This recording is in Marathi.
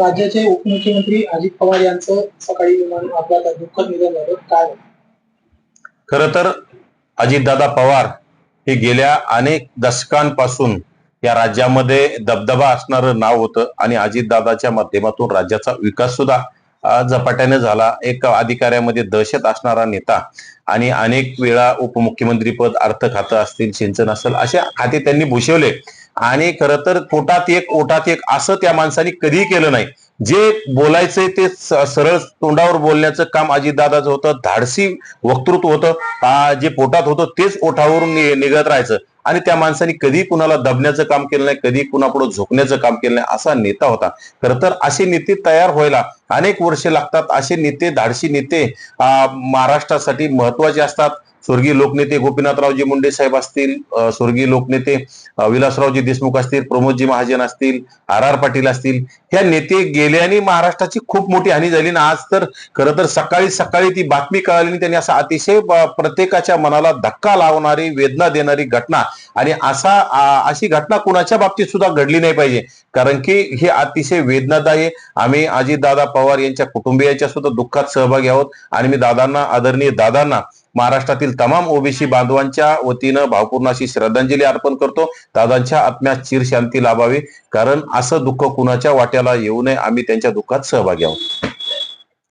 राज्याचे उपमुख्यमंत्री अजित पवार यांचं सकाळी विमान अपघातात दुःखद निधन झालं. काय खर तर अजितदादा पवार हे गेल्या अनेक दशकांपासून या राज्यामध्ये दबदबा असणारं नाव होतं आणि अजितदादाच्या माध्यमातून राज्याचा विकास सुद्धा झपाट्याने झाला. एक अधिकाऱ्यामध्ये दहशत असणारा नेता आणि अनेक वेळा उपमुख्यमंत्री पद अर्थ खातं असतील सिंचन असेल अशा खाते त्यांनी भूषवले. आणि खर तर पोटात एक ओटात एक असं त्या माणसाने कधीही केलं नाही. जे बोलायचंय ते सरळ तोंडावर बोलण्याचं काम अजितदादाचं होतं धाडसी वक्तृत्व होतं जे पोटात होतं तेच ओठावरून निघत राहायचं. आणि त्या माणसाने कधी कुणाला दबण्याचं काम केलं नाही कधी कुणापुढे झोकण्याचं काम केलं नाही असा नेता होता. खरं तर असे नेते तयार व्हायला अनेक वर्षे लागतात असे नेते धाडसी नेते महाराष्ट्रासाठी महत्त्वाचे असतात. स्वर्गीय लोकनेते गोपीनाथरावजी मुंडे साहेब असतील स्वर्गीय लोकनेते विलासरावजी देशमुख असतील प्रमोदजी महाजन असतील आर आर पाटील असतील. ह्या नेते गेल्याने महाराष्ट्राची खूप मोठी हानी झाली. ना आज तर खरं तर सकाळी सकाळी ती बातमी कळाली आणि त्यांनी असा अतिशय प्रत्येकाच्या मनाला धक्का लावणारी वेदना देणारी घटना. आणि असा अशी घटना कुणाच्या बाबतीत सुद्धा घडली नाही पाहिजे. कारण की हे अतिशय वेदनादायी आहे. आम्ही अजितदादा पवार यांच्या कुटुंबियांच्या सुद्धा दुःखात सहभागी आहोत. आणि मी दादांना आदरणीय दादांना महाराष्ट्रातील तमाम ओबीसी बांधवांच्या वतीनं भावपूर्ण अशी श्रद्धांजली अर्पण करतो. दादांच्या आत्म्यात चिर शांती लाभावी. कारण असं दुःख कुणाच्या वाट्याला येऊ नये आम्ही त्यांच्या दुःखात सहभागी आहोत.